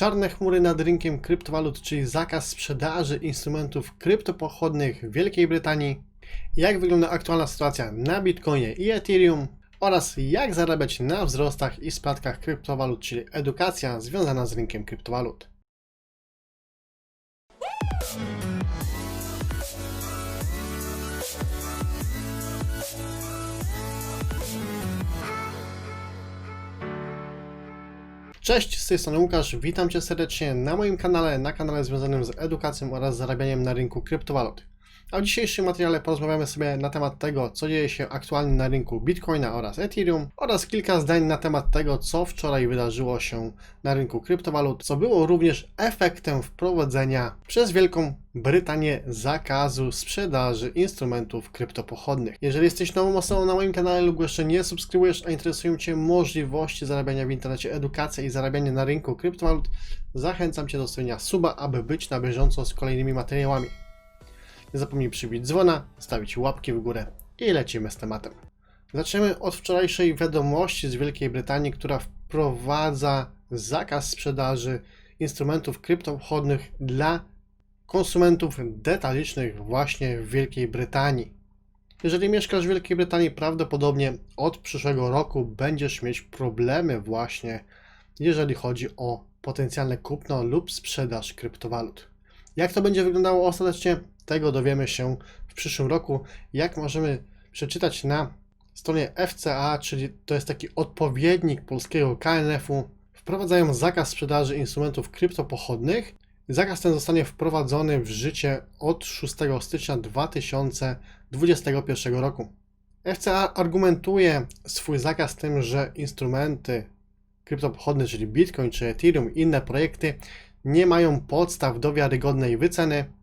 Czarne chmury nad rynkiem kryptowalut, czyli zakaz sprzedaży instrumentów kryptopochodnych w Wielkiej Brytanii, jak wygląda aktualna sytuacja na Bitcoinie i Ethereum oraz jak zarabiać na wzrostach i spadkach kryptowalut, czyli edukacja związana z rynkiem kryptowalut. Cześć, z tej strony Łukasz, witam Cię serdecznie na moim kanale, na kanale związanym z edukacją oraz zarabianiem na rynku kryptowalut. A w dzisiejszym materiale porozmawiamy sobie na temat tego, co dzieje się aktualnie na rynku Bitcoina oraz Ethereum oraz kilka zdań na temat tego, co wczoraj wydarzyło się na rynku kryptowalut, co było również efektem wprowadzenia przez Wielką Brytanię zakazu sprzedaży instrumentów kryptopochodnych. Jeżeli jesteś nową osobą na moim kanale lub jeszcze nie subskrybujesz, a interesują Cię możliwości zarabiania w internecie, edukacja i zarabianie na rynku kryptowalut, zachęcam Cię do stawienia suba, aby być na bieżąco z kolejnymi materiałami. Nie zapomnij przybić dzwona, stawić łapki w górę i lecimy z tematem. Zaczniemy od wczorajszej wiadomości z Wielkiej Brytanii, która wprowadza zakaz sprzedaży instrumentów kryptopochodnych dla konsumentów detalicznych właśnie w Wielkiej Brytanii. Jeżeli mieszkasz w Wielkiej Brytanii, prawdopodobnie od przyszłego roku będziesz mieć problemy właśnie, jeżeli chodzi o potencjalne kupno lub sprzedaż kryptowalut. Jak to będzie wyglądało ostatecznie, tego dowiemy się w przyszłym roku. Jak możemy przeczytać na stronie FCA, czyli to jest taki odpowiednik polskiego KNF-u, wprowadzają zakaz sprzedaży instrumentów kryptopochodnych. Zakaz ten zostanie wprowadzony w życie od 6 stycznia 2021 roku. FCA argumentuje swój zakaz tym, że instrumenty kryptopochodne, czyli Bitcoin czy Ethereum i inne projekty nie mają podstaw do wiarygodnej wyceny,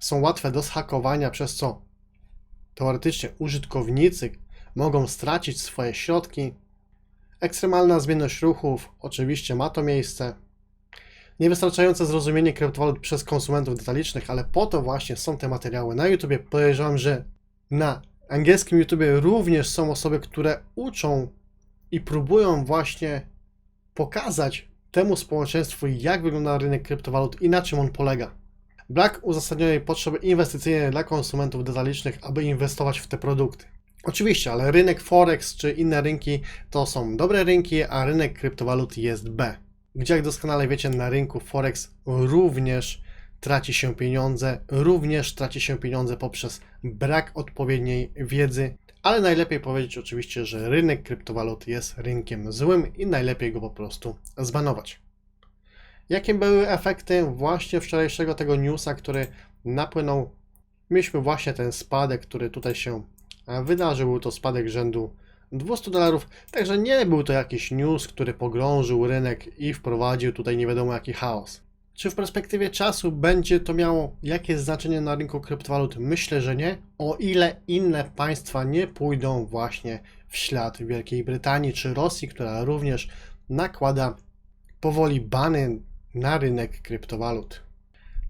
są łatwe do zhakowania, przez co teoretycznie użytkownicy mogą stracić swoje środki. Ekstremalna zmienność ruchów, oczywiście ma to miejsce. Niewystarczające zrozumienie kryptowalut przez konsumentów detalicznych, ale po to właśnie są te materiały na YouTube. Podejrzewam, że na angielskim YouTube również są osoby, które uczą i próbują właśnie pokazać temu społeczeństwu, jak wygląda rynek kryptowalut i na czym on polega. Brak uzasadnionej potrzeby inwestycyjnej dla konsumentów detalicznych, aby inwestować w te produkty. Oczywiście, ale rynek Forex czy inne rynki to są dobre rynki, a rynek kryptowalut jest B. Gdzie, jak doskonale wiecie, na rynku Forex również traci się pieniądze, również traci się pieniądze poprzez brak odpowiedniej wiedzy, ale najlepiej powiedzieć oczywiście, że rynek kryptowalut jest rynkiem złym i najlepiej go po prostu zbanować. Jakie były efekty właśnie wczorajszego tego newsa, który napłynął? Mieliśmy właśnie ten spadek, który tutaj się e, wydarzył. Był to spadek rzędu 200 dolarów, także nie był to jakiś news, który pogrążył rynek i wprowadził tutaj nie wiadomo jaki chaos. Czy w perspektywie czasu będzie to miało jakieś znaczenie na rynku kryptowalut? Myślę, że nie. O ile inne państwa nie pójdą właśnie w ślad Wielkiej Brytanii czy Rosji, która również nakłada powoli bany na rynek kryptowalut.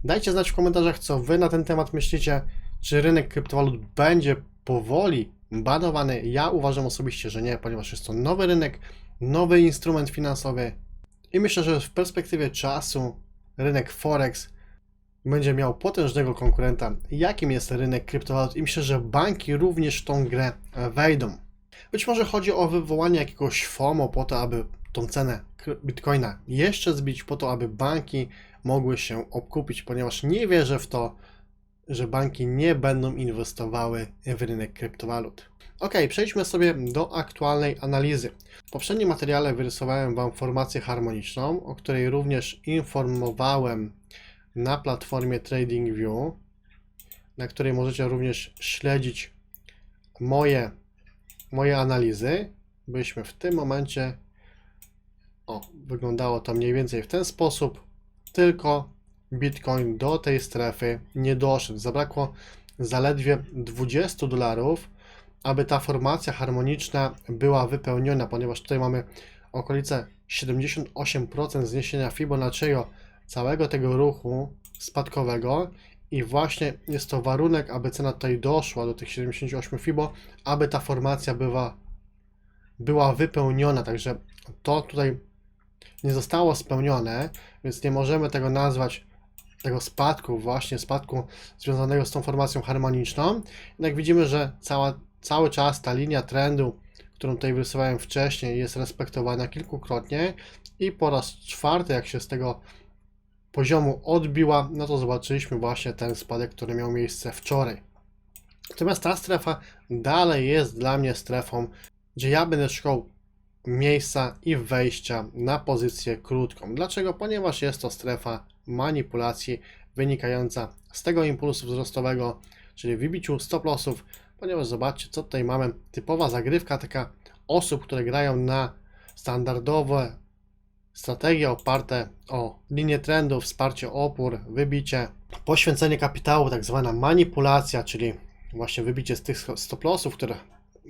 Dajcie znać w komentarzach, co Wy na ten temat myślicie. Czy rynek kryptowalut będzie powoli banowany? Ja uważam osobiście, że nie, ponieważ jest to nowy rynek, nowy instrument finansowy i myślę, że w perspektywie czasu rynek Forex będzie miał potężnego konkurenta, jakim jest rynek kryptowalut i myślę, że banki również w tą grę wejdą. Być może chodzi o wywołanie jakiegoś FOMO po to, aby tą cenę bitcoina jeszcze zbić, po to, aby banki mogły się obkupić, ponieważ nie wierzę w to, że banki nie będą inwestowały w rynek kryptowalut. Ok, przejdźmy sobie do aktualnej analizy. W poprzednim materiale wyrysowałem Wam formację harmoniczną, o której również informowałem na platformie TradingView, na której możecie również śledzić moje, moje analizy. Byliśmy w tym momencie o, wyglądało to mniej więcej w ten sposób, tylko Bitcoin do tej strefy nie doszedł. Zabrakło zaledwie 20 dolarów, aby ta formacja harmoniczna była wypełniona, ponieważ tutaj mamy okolice 78% zniesienia Fibonacciego całego tego ruchu spadkowego. I właśnie jest to warunek, aby cena tutaj doszła do tych 78 Fibo, aby ta formacja była, była wypełniona, także to tutaj nie zostało spełnione, więc nie możemy tego nazwać tego spadku, właśnie spadku związanego z tą formacją harmoniczną. Jednak widzimy, że cała, cały czas ta linia trendu, którą tutaj wyrysowałem wcześniej, jest respektowana kilkukrotnie i po raz czwarty, jak się z tego poziomu odbiła, no to zobaczyliśmy właśnie ten spadek, który miał miejsce wczoraj. Natomiast ta strefa dalej jest dla mnie strefą, gdzie ja będę szukał miejsca i wejścia na pozycję krótką. Dlaczego? Ponieważ jest to strefa manipulacji wynikająca z tego impulsu wzrostowego, czyli wybiciu stop lossów, ponieważ zobaczcie, co tutaj mamy. Typowa zagrywka taka osób, które grają na standardowe strategie oparte o linię trendu, wsparcie opór, wybicie, poświęcenie kapitału, tak zwana manipulacja, czyli właśnie wybicie z tych stop lossów, które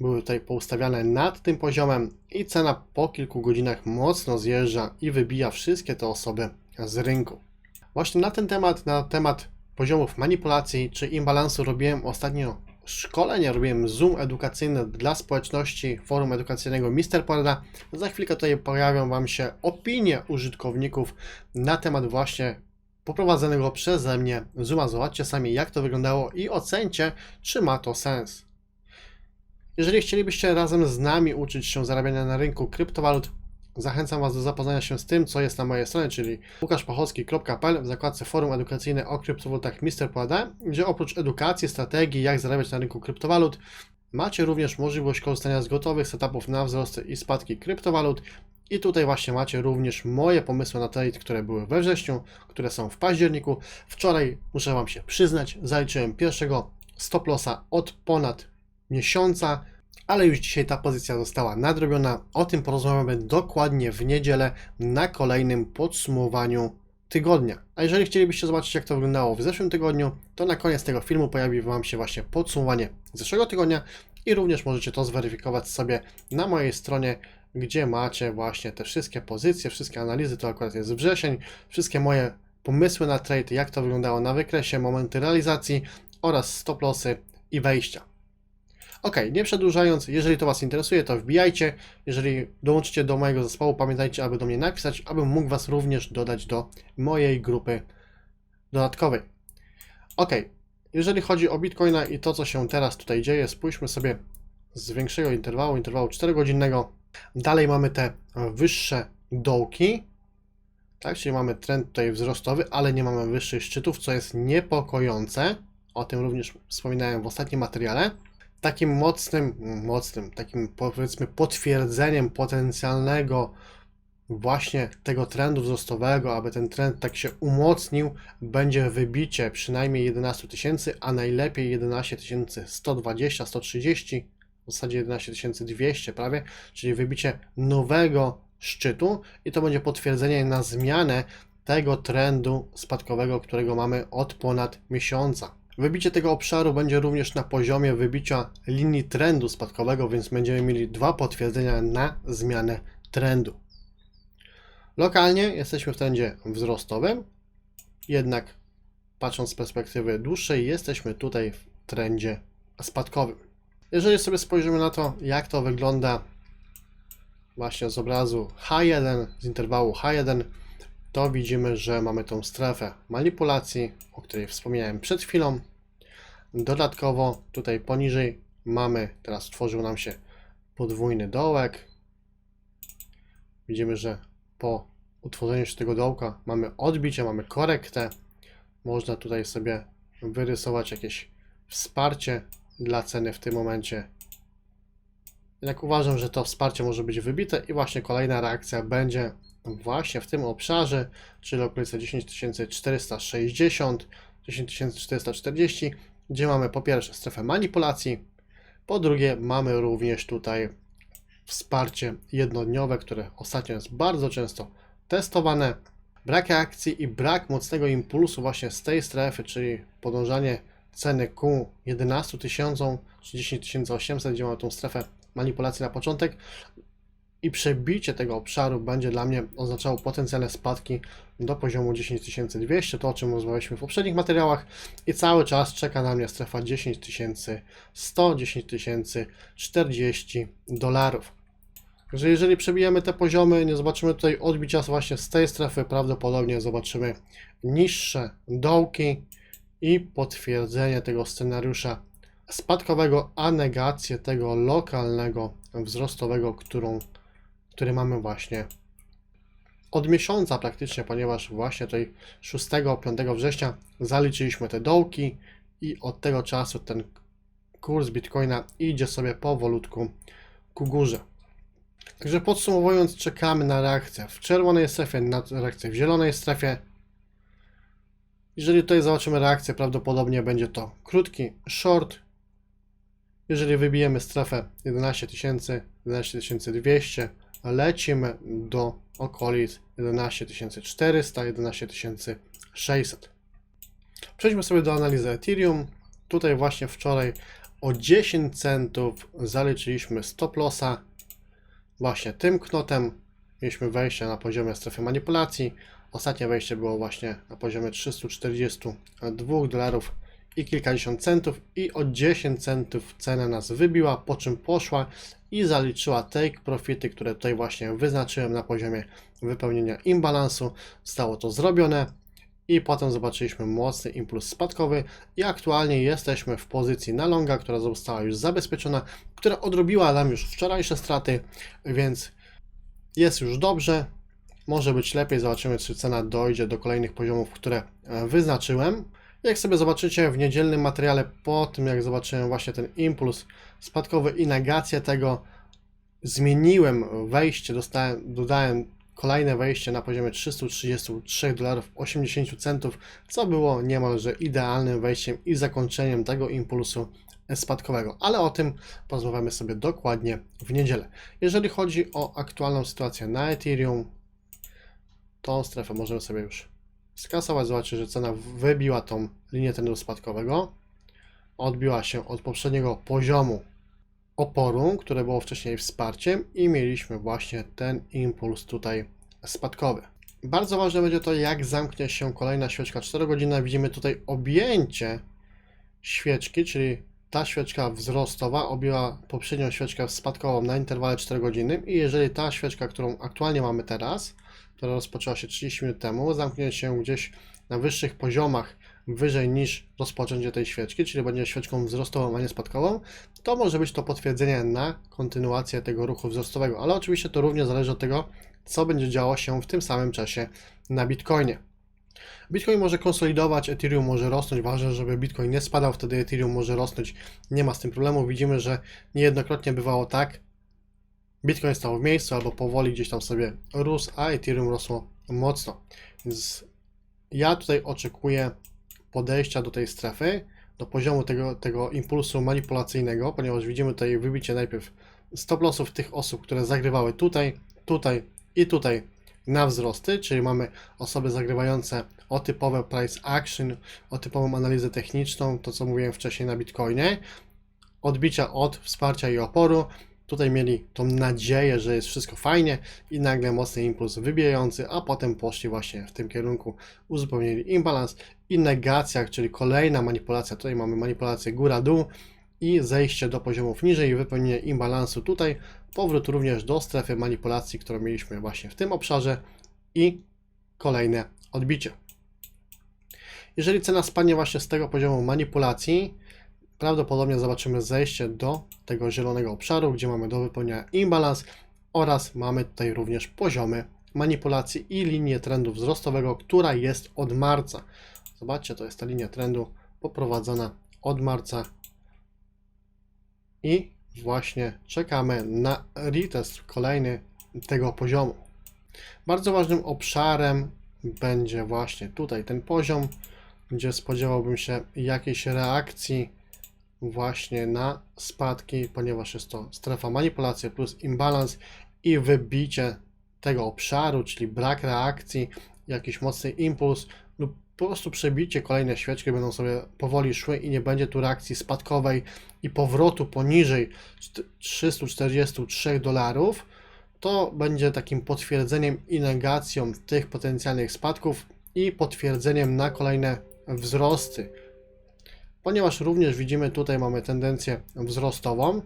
były tutaj poustawiane nad tym poziomem i cena po kilku godzinach mocno zjeżdża i wybija wszystkie te osoby z rynku. Właśnie na ten temat, na temat poziomów manipulacji czy imbalansu robiłem ostatnio szkolenie, robiłem Zoom edukacyjny dla społeczności forum edukacyjnego Mr. Porada. Za chwilkę tutaj pojawią Wam się opinie użytkowników na temat właśnie poprowadzonego przeze mnie Zooma. Zobaczcie sami jak to wyglądało i ocencie, czy ma to sens. Jeżeli chcielibyście razem z nami uczyć się zarabiania na rynku kryptowalut, zachęcam Was do zapoznania się z tym, co jest na mojej stronie, czyli łukaszpochowski.pl w zakładce forum edukacyjne o kryptowalutach. Poada, gdzie oprócz edukacji, strategii, jak zarabiać na rynku kryptowalut, macie również możliwość korzystania z gotowych setupów na wzrosty i spadki kryptowalut. I tutaj właśnie macie również moje pomysły na trade, które były we wrześniu, które są w październiku. Wczoraj, muszę Wam się przyznać, zaliczyłem pierwszego stop lossa od ponad miesiąca, ale już dzisiaj ta pozycja została nadrobiona. O tym porozmawiamy dokładnie w niedzielę na kolejnym podsumowaniu tygodnia. A jeżeli chcielibyście zobaczyć, jak to wyglądało w zeszłym tygodniu, to na koniec tego filmu pojawi Wam się właśnie podsumowanie zeszłego tygodnia i również możecie to zweryfikować sobie na mojej stronie, gdzie macie właśnie te wszystkie pozycje, wszystkie analizy, to akurat jest wrzesień, wszystkie moje pomysły na trade, jak to wyglądało na wykresie, momenty realizacji oraz stop lossy i wejścia. Ok, nie przedłużając, jeżeli to Was interesuje, to wbijajcie. Jeżeli dołączycie do mojego zespołu, pamiętajcie, aby do mnie napisać, abym mógł Was również dodać do mojej grupy dodatkowej. Ok, jeżeli chodzi o Bitcoina i to, co się teraz tutaj dzieje, spójrzmy sobie z większego interwału, interwału 4-godzinnego. Dalej mamy te wyższe dołki, tak, czyli mamy trend tutaj wzrostowy, ale nie mamy wyższych szczytów, co jest niepokojące. O tym również wspominałem w ostatnim materiale takim mocnym, mocnym, takim powiedzmy potwierdzeniem potencjalnego właśnie tego trendu wzrostowego, aby ten trend tak się umocnił, będzie wybicie przynajmniej 11 tysięcy, a najlepiej 11 120, 130, w zasadzie 11 200 prawie, czyli wybicie nowego szczytu i to będzie potwierdzenie na zmianę tego trendu spadkowego, którego mamy od ponad miesiąca. Wybicie tego obszaru będzie również na poziomie wybicia linii trendu spadkowego, więc będziemy mieli dwa potwierdzenia na zmianę trendu. Lokalnie jesteśmy w trendzie wzrostowym, jednak patrząc z perspektywy dłuższej, jesteśmy tutaj w trendzie spadkowym. Jeżeli sobie spojrzymy na to, jak to wygląda właśnie z obrazu H1, z interwału H1, to widzimy, że mamy tą strefę manipulacji, o której wspomniałem przed chwilą. Dodatkowo tutaj poniżej mamy, teraz tworzył nam się podwójny dołek. Widzimy, że po utworzeniu się tego dołka mamy odbicie, mamy korektę. Można tutaj sobie wyrysować jakieś wsparcie dla ceny w tym momencie. Jednak uważam, że to wsparcie może być wybite i właśnie kolejna reakcja będzie właśnie w tym obszarze, czyli okolice 10460, 10440 gdzie mamy po pierwsze strefę manipulacji, po drugie mamy również tutaj wsparcie jednodniowe, które ostatnio jest bardzo często testowane. Brak reakcji i brak mocnego impulsu właśnie z tej strefy, czyli podążanie ceny ku 11 tysiącom czy 10 800, gdzie mamy tą strefę manipulacji na początek, i przebicie tego obszaru będzie dla mnie oznaczało potencjalne spadki do poziomu 10200, to o czym rozmawialiśmy w poprzednich materiałach i cały czas czeka na mnie strefa 10100, 100, 10040 dolarów. że jeżeli przebijemy te poziomy, nie zobaczymy tutaj odbicia właśnie z tej strefy, prawdopodobnie zobaczymy niższe dołki i potwierdzenie tego scenariusza spadkowego, a negację tego lokalnego wzrostowego, którą, który mamy właśnie od miesiąca praktycznie, ponieważ właśnie tutaj 6-5 września zaliczyliśmy te dołki i od tego czasu ten kurs Bitcoina idzie sobie powolutku ku górze. Także podsumowując, czekamy na reakcję w czerwonej strefie, na reakcję w zielonej strefie. Jeżeli tutaj zobaczymy reakcję, prawdopodobnie będzie to krótki short. Jeżeli wybijemy strefę 11 tysięcy, 11 200, lecimy do okolic 11 400, 11 600. Przejdźmy sobie do analizy Ethereum. Tutaj właśnie wczoraj o 10 centów zaliczyliśmy stop lossa. Właśnie tym knotem mieliśmy wejście na poziomie strefy manipulacji. Ostatnie wejście było właśnie na poziomie 342 dolarów i kilkadziesiąt centów i o 10 centów cena nas wybiła, po czym poszła i zaliczyła take profity, które tutaj właśnie wyznaczyłem na poziomie wypełnienia imbalansu. Zostało to zrobione i potem zobaczyliśmy mocny impuls spadkowy i aktualnie jesteśmy w pozycji na longa, która została już zabezpieczona, która odrobiła nam już wczorajsze straty, więc jest już dobrze. Może być lepiej, zobaczymy czy cena dojdzie do kolejnych poziomów, które e, wyznaczyłem. Jak sobie zobaczycie w niedzielnym materiale, po tym jak zobaczyłem właśnie ten impuls spadkowy i negację tego, zmieniłem wejście, dostałem, dodałem kolejne wejście na poziomie 333 dolarów 80 centów, co było niemalże idealnym wejściem i zakończeniem tego impulsu spadkowego, ale o tym porozmawiamy sobie dokładnie w niedzielę. Jeżeli chodzi o aktualną sytuację na Ethereum, tą strefę możemy sobie już skasować, zobaczyć, że cena wybiła tą linię trendu spadkowego, odbiła się od poprzedniego poziomu oporu, które było wcześniej wsparciem i mieliśmy właśnie ten impuls tutaj spadkowy. Bardzo ważne będzie to, jak zamknie się kolejna świeczka 4 godzina. Widzimy tutaj objęcie świeczki, czyli ta świeczka wzrostowa objęła poprzednią świeczkę spadkową na interwale 4 godziny i jeżeli ta świeczka, którą aktualnie mamy teraz, która rozpoczęła się 30 minut temu, zamknie się gdzieś na wyższych poziomach wyżej niż rozpoczęcie tej świeczki, czyli będzie świeczką wzrostową, a nie spadkową, to może być to potwierdzenie na kontynuację tego ruchu wzrostowego, ale oczywiście to również zależy od tego, co będzie działo się w tym samym czasie na Bitcoinie. Bitcoin może konsolidować, Ethereum może rosnąć. Ważne, żeby Bitcoin nie spadał, wtedy Ethereum może rosnąć. Nie ma z tym problemu. Widzimy, że niejednokrotnie bywało tak. Bitcoin stał w miejscu albo powoli gdzieś tam sobie rósł, a Ethereum rosło mocno. Więc ja tutaj oczekuję podejścia do tej strefy, do poziomu tego, tego impulsu manipulacyjnego, ponieważ widzimy tutaj wybicie najpierw stop lossów tych osób, które zagrywały tutaj, tutaj i tutaj na wzrosty, czyli mamy osoby zagrywające o typowe price action, o typową analizę techniczną, to co mówiłem wcześniej na Bitcoinie, odbicia od wsparcia i oporu, Tutaj mieli tą nadzieję, że jest wszystko fajnie i nagle mocny impuls wybijający, a potem poszli właśnie w tym kierunku, uzupełnili imbalans i negacja, czyli kolejna manipulacja. Tutaj mamy manipulację góra-dół i zejście do poziomów niżej i wypełnienie imbalansu tutaj, powrót również do strefy manipulacji, którą mieliśmy właśnie w tym obszarze i kolejne odbicie. Jeżeli cena spadnie właśnie z tego poziomu manipulacji, prawdopodobnie zobaczymy zejście do tego zielonego obszaru, gdzie mamy do wypełnienia imbalans oraz mamy tutaj również poziomy manipulacji i linię trendu wzrostowego, która jest od marca. Zobaczcie, to jest ta linia trendu poprowadzona od marca i właśnie czekamy na retest kolejny tego poziomu. Bardzo ważnym obszarem będzie właśnie tutaj ten poziom, gdzie spodziewałbym się jakiejś reakcji właśnie na spadki, ponieważ jest to strefa manipulacji plus imbalans i wybicie tego obszaru, czyli brak reakcji, jakiś mocny impuls lub po prostu przebicie kolejne świeczki będą sobie powoli szły i nie będzie tu reakcji spadkowej i powrotu poniżej 343 dolarów, to będzie takim potwierdzeniem i negacją tych potencjalnych spadków i potwierdzeniem na kolejne wzrosty ponieważ również widzimy tutaj mamy tendencję wzrostową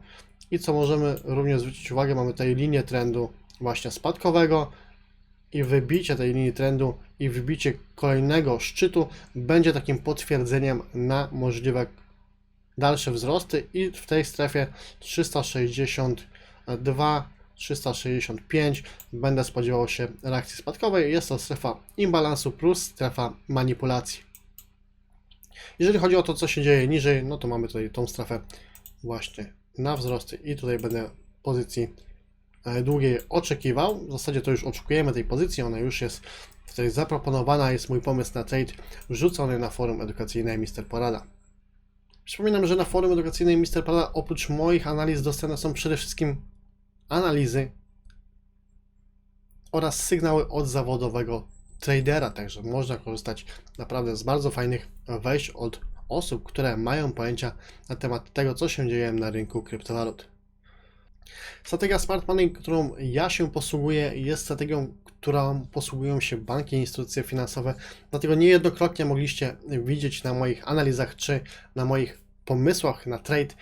i co możemy również zwrócić uwagę, mamy tutaj linię trendu właśnie spadkowego i wybicie tej linii trendu i wbicie kolejnego szczytu będzie takim potwierdzeniem na możliwe dalsze wzrosty i w tej strefie 362 365 będę spodziewał się reakcji spadkowej. Jest to strefa imbalansu plus strefa manipulacji. Jeżeli chodzi o to, co się dzieje niżej, no to mamy tutaj tą strefę właśnie na wzrosty i tutaj będę pozycji e, długiej oczekiwał. W zasadzie to już oczekujemy tej pozycji, ona już jest tutaj zaproponowana, jest mój pomysł na trade wrzucony na forum edukacyjne Mister Porada. Przypominam, że na forum edukacyjnym Mister Porada oprócz moich analiz dostępne są przede wszystkim analizy oraz sygnały od zawodowego tradera, także można korzystać naprawdę z bardzo fajnych wejść od osób, które mają pojęcia na temat tego, co się dzieje na rynku kryptowalut. Strategia Smart Money, którą ja się posługuję, jest strategią, którą posługują się banki i instytucje finansowe. Dlatego niejednokrotnie mogliście widzieć na moich analizach czy na moich pomysłach na trade,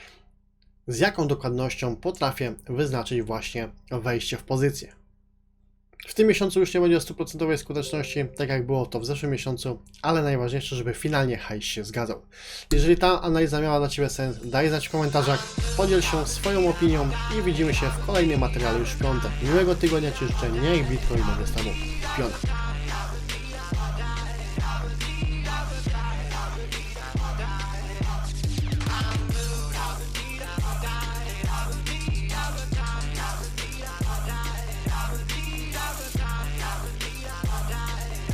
z jaką dokładnością potrafię wyznaczyć właśnie wejście w pozycję. W tym miesiącu już nie będzie 100% skuteczności, tak jak było to w zeszłym miesiącu, ale najważniejsze, żeby finalnie hajs się zgadzał. Jeżeli ta analiza miała dla Ciebie sens, daj znać w komentarzach, podziel się swoją opinią i widzimy się w kolejnym materiale już w piątek. Miłego tygodnia Ci życzę, niech Bitcoin będzie z Tobą w piątek.